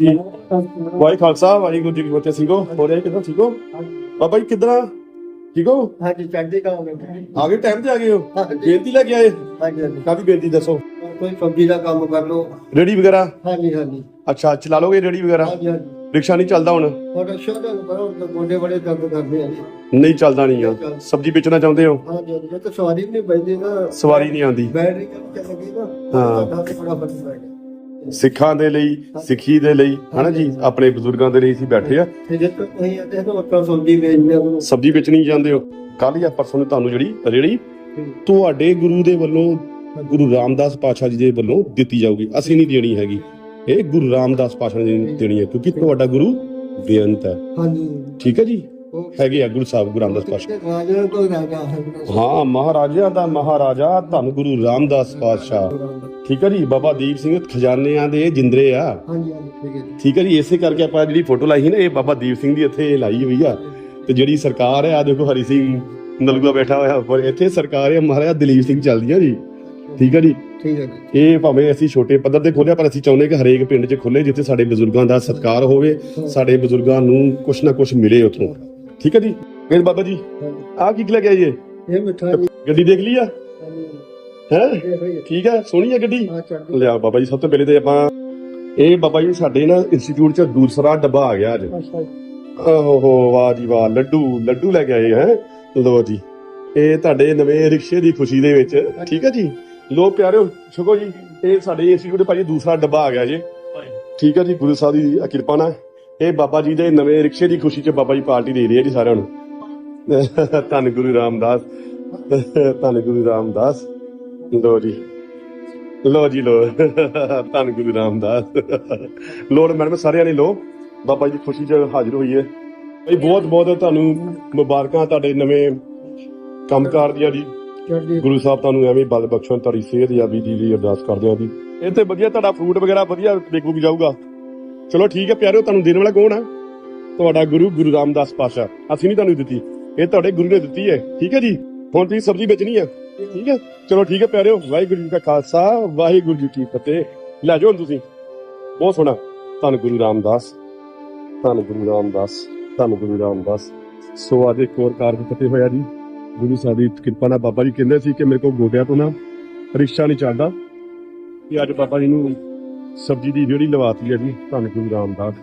ਜੀ ਵਾਹਿ ਖਾਲਸਾ ਵਾਹਿਗੁਰੂ ਜੀ ਕੀ ਫਤਿਹ। ਸਿੰਘੋ ਹੋ? ਰਿਹਾ ਕਿਦਾਂ? ਠੀਕੋ ਬਾਬਾ ਜੀ ਕਿਦਾਂ? ਠੀਕੋ ਹਾਂਜੀ ਚੜ੍ਹਦੀ ਕਲਾ ਵਿੱਚ ਆ ਗਏ? ਟਾਈਮ ਤੇ ਆ ਗਏ ਹੋ। ਬੇਨਤੀ ਲੈ ਕੇ ਆਏ? ਹਾਂਜੀ ਹਾਂਜੀ। ਕਾਦੀ ਬੇਨਤੀ ਦੱਸੋ? ਕੋਈ ਸਬਜ਼ੀ ਦਾ ਕੰਮ ਕਰ ਲਓ। ਰੇੜੀ ਵਗੈਰਾ? ਹਾਂਜੀ ਹਾਂਜੀ। ਅੱਛਾ ਚਲਾ ਲੋਗੇ ਰੇੜੀ ਵਗੈਰਾ? ਹਾਂਜੀ ਹਾਂਜੀ। ਰਿਕਸ਼ਾ ਨਹੀਂ ਚੱਲਦਾ ਹੁਣ? ਕਰੋ ਤਾਂ ਗੋਡੇ ਬੜੇ ਦਰਦ ਕਰਦੇ ਆ। ਨਹੀਂ ਚੱਲਦਾ ਨਹੀਂ ਆ। ਸਬਜ਼ੀ ਵੇਚਣਾ ਚਾਹੁੰਦੇ ਹੋ? ਹਾਂਜੀ ਹਾਂਜੀ। ਜੇ ਤਾਂ ਸਵਾਰੀ ਨਹੀਂ ਬੈਠਦੀ ਨਾ। ਸਵਾਰੀ ਨਹੀਂ ਆਉਂਦੀ। ਬੈਟਰੀ ਚੱਲ ਗਈ ਨਾ। ਹਾਂ। ਬੜਾ ਫ਼ਰਕ ਪੈ ਗਿਆ। ਸਿੱਖਾਂ ਦੇ ਲਈ ਸਿੱਖੀ ਦੇ ਲਈ ਹਨਾ ਜੀ? ਆਪਣੇ ਬਜ਼ੁਰਗਾਂ ਦੇ ਲਈ ਅਸੀਂ ਬੈਠੇ ਆ। ਜੇ ਸਬਜ਼ੀ ਵੇਚਣੀ ਜਾਂਦੇ ਹੋ। ਕੱਲ ਜਾਂ ਪਰਸੋਂ ਨੂੰ ਤੁਹਾਨੂੰ ਜਿਹੜੀ ਰੇੜੀ ਤੁਹਾਡੇ ਗੁਰੂ ਦੇ ਵੱਲੋਂ ਗੁਰੂ ਰਾਮਦਾਸ ਪਾਤਸ਼ਾਹ ਜੀ ਦੇ ਵੱਲੋਂ ਦਿੱਤੀ ਜਾਊਗੀ। ਅਸੀਂ ਨਹੀਂ ਦੇਣੀ ਹੈਗੀ। ਇਹ ਗੁਰੂ ਰਾਮਦਾਸ ਪਾਤਸ਼ਾਹ ਨੇ ਦੇਣੀ ਹੈ ਕਿਉਂਕਿ ਤੁਹਾਡਾ ਗੁਰੂ ਬੇਅੰਤ ਹੈ। ਹਾਂਜੀ। ਠੀਕ ਹੈ ਜੀ? ਹੈਗੇ ਆ ਗੁਰੂ ਸਾਹਿਬ ਗੁਰੂ ਰਾਮਦਾਸ ਪਾਤਸ਼ਾਹ। ਰਾਜਾ ਕੋਈ ਰਾਜਾ ਹੈ ਹਾਂ ਮਹਾਰਾਜਿਆਂ ਦਾ ਮਹਾਰਾਜਾ ਧੰਨ ਗੁਰੂ ਰਾਮਦਾਸ ਪਾਤਸ਼ਾਹ। ਠੀਕ ਹੈ ਜੀ ਬਾਬਾ ਦੀਪ ਸਿੰਘ ਖਜ਼ਾਨਿਆਂ ਦੇ ਜਿੰਦਰੇ ਆ। ਹਾਂਜੀ ਹਾਂਜੀ ਠੀਕ ਹੈ ਜੀ। ਇਸੇ ਕਰਕੇ ਆਪਾਂ ਜਿਹੜੀ ਫੋਟੋ ਲਾਈ ਸੀ ਨਾ ਇਹ ਬਾਬਾ ਦੀਪ ਸਿੰਘ ਦੀ ਇੱਥੇ ਲਾਈ ਹੋਈ ਆ। ਤੇ ਜਿਹੜੀ ਸਰਕਾਰ ਹੈ ਆ ਦੇਖੋ ਹਰੀ ਸਿੰਘ ਨਲੂਆ ਬੈਠਾ ਹੋਇਆ ਉੱਪਰ ਇੱਥੇ ਸਰਕਾਰ ਹੈ ਮਹਾਰਾਜਾ ਦਲੀਪ ਸਿੰਘ ਚੱਲਦੀ ਆ ਜੀ। ਠੀਕ ਹੈ ਜੀ। ਠੀਕ ਹੈ ਜੀ। ਇਹ ਭਾਵੇਂ ਅਸੀਂ ਛੋਟੇ ਪੱਧਰ ਤੇ ਖੋਲਿਆ ਪਰ ਅਸੀਂ ਚਾਹੁੰਦੇ ਕਿ ਹਰੇਕ ਪਿੰਡ 'ਚ ਖੁੱਲੇ ਜਿੱਥੇ ਸਾਡੇ ਬਜ਼ੁਰਗਾਂ ਦਾ ਸਤਿਕਾਰ ਹੋਵੇ ਸਾਡੇ ਬਜ਼ੁਰਗਾਂ ਨੂੰ ਕੁਛ ਨਾ ਕੁਛ ਮਿਲੇ ਉੱਥੋਂ। ਠੀਕ ਹੈ ਜੀ? ਫਿਰ ਬਾਬਾ ਜੀ ਆਹ ਕੀ ਲੈ ਕੇ ਆਈਏ? ਇਹ ਮਿੱਠਾ ਜੀ। ਗੱਡੀ ਦੇਖ ਲਈ ਆ? ਹੈ? ਠੀਕ ਹੈ ਸੋਹਣੀ ਆ ਗੱਡੀ? ਆ। ਲਿਆ ਬਾਬਾ ਜੀ ਸਭ ਤੋਂ ਪਹਿਲੇ ਤੇ ਆਪਾਂ ਇਹ ਬਾਬਾ ਜੀ ਸਾਡੇ ਨਾ ਇੰਸਟੀਚਿਊਟ 'ਚ ਦੂਸਰਾ ਡੱਬਾ ਆ ਗਿਆ ਅੱਜ। ਓਹੋ ਵਾਹ ਜੀ ਵਾਹ ਲੱਡੂ ਲੱਡੂ ਲੈ ਕੇ ਆਏ ਹੈ? ਲੋ ਜੀ। ਇਹ ਤੁਹਾਡੇ ਨਵੇਂ ਰਿਕਸ਼ੇ ਦੀ ਖੁਸ਼ੀ ਦੇ ਵਿੱਚ ਠੀਕ ਹੈ ਜੀ? ਲੋ ਪਿਆਰਿਓ ਛਕੋ ਜੀ। ਇਹ ਸਾਡੇ ਇੰਸਟੀਚਿਊਟ ਦੇ ਭਾਜੀ ਦੂਸਰਾ ਡੱਬਾ ਆ ਗਿਆ ਜੀ। ਠੀਕ ਹੈ ਜੀ ਗੁਰੂ ਸਾਹਿਬ ਦੀ ਕਿਰਪਾ ਨਾਲ। ਇਹ ਬਾਬਾ ਜੀ ਦੇ ਨਵੇਂ ਰਿਕਸ਼ੇ ਦੀ ਖੁਸ਼ੀ 'ਚ ਬਾਬਾ ਜੀ ਪਾਰਟੀ ਦੇ ਰਹੀ ਹੈ ਜੀ ਸਾਰਿਆਂ ਨੂੰ। ਧੰਨ ਗੁਰੂ ਰਾਮਦਾਸ ਧੰਨ ਗੁਰੂ ਰਾਮਦਾਸ। ਲੋ ਜੀ ਲੋ ਜੀ ਲੋ ਧੰਨ ਗੁਰੂ ਰਾਮਦਾਸ। ਲੋੜ ਮੈਡਮ ਸਾਰਿਆਂ ਨੇ ਲੋ। ਬਾਬਾ ਜੀ ਦੀ ਖੁਸ਼ੀ 'ਚ ਹਾਜ਼ਰ ਹੋਈ ਹੈ ਬਈ ਬਹੁਤ ਬਹੁਤ ਤੁਹਾਨੂੰ ਮੁਬਾਰਕਾਂ ਤੁਹਾਡੇ ਨਵੇਂ ਕੰਮਕਾਰ ਦੀਆਂ ਜੀ। ਗੁਰੂ ਸਾਹਿਬ ਤੁਹਾਨੂੰ ਐਵੇਂ ਬਲ ਬਖਸ਼ਣ ਤੁਹਾਡੀ ਸਿਹਤ ਯਾਬੀ ਦੀ ਲਈ ਅਰਦਾਸ ਕਰਦੇ ਹਾਂ ਜੀ। ਇੱਥੇ ਵਧੀਆ ਤੁਹਾਡਾ ਫਰੂਟ ਵਗੈਰਾ ਵਧੀਆ ਵਿਕ ਵੀ ਜਾਊਗਾ। ਚਲੋ ਠੀਕ ਹੈ ਪਿਆਰਿਓ, ਤੁਹਾਨੂੰ ਦੇਣ ਵਾਲਾ ਕੌਣ ਆ? ਤੁਹਾਡਾ ਗੁਰੂ ਗੁਰੂ ਰਾਮਦਾਸ ਪਾਸ਼ਾ ਅਸੀਂ ਨਹੀਂ ਤੁਹਾਨੂੰ ਦਿੱਤੀ। ਇਹ ਤੁਹਾਡੇ ਗੁਰੂ ਨੇ ਦਿੱਤੀ ਹੈ। ਠੀਕ ਹੈ ਜੀ? ਹੁਣ ਤੁਸੀਂ ਸਬਜ਼ੀ ਵੇਚਣੀ ਹੈ ਠੀਕ ਹੈ? ਚਲੋ ਠੀਕ ਹੈ ਪਿਆਰਿਓ, ਵਾਹਿਗੁਰੂ ਜੀ ਕਾ ਖਾਲਸਾ, ਵਾਹਿਗੁਰੂ ਜੀ ਕੀ ਫਤਿਹ। ਲੈ ਜਾਓ ਤੁਸੀਂ। ਬਹੁਤ ਸੋਹਣਾ। ਧੰਨ ਗੁਰੂ ਰਾਮਦਾਸ, ਧੰਨ ਗੁਰੂ ਰਾਮਦਾਸ, ਧੰਨ ਗੁਰੂ ਰਾਮਦਾਸ। ਸੋ ਅੱਜ ਇੱਕ ਹੋਰ ਕਾਰਜ ਫਤਿਹ ਹੋਇਆ ਜੀ। ਗੁਰੂ ਸਾਹਿਬ ਦੀ ਕਿਰਪਾ ਨਾਲ ਬਾਬਾ ਜੀ ਕਹਿੰਦੇ ਸੀ ਕਿ ਮੇਰੇ ਕੋਲ ਗੋਡਿਆਂ ਤੋਂ ਨਾ ਰਿਕਸ਼ਾ ਨਹੀਂ ਚੱਲਦਾ। ਕਿ ਅੱਜ ਬਾਬਾ ਜੀ ਨੂੰ ਸਬਜ਼ੀ ਦੀ ਰੇਹੜੀ ਲਵਾਤੀ ਹੈ ਜੀ ਧੰਨ ਗੁਰੂ ਰਾਮਦਾਸ।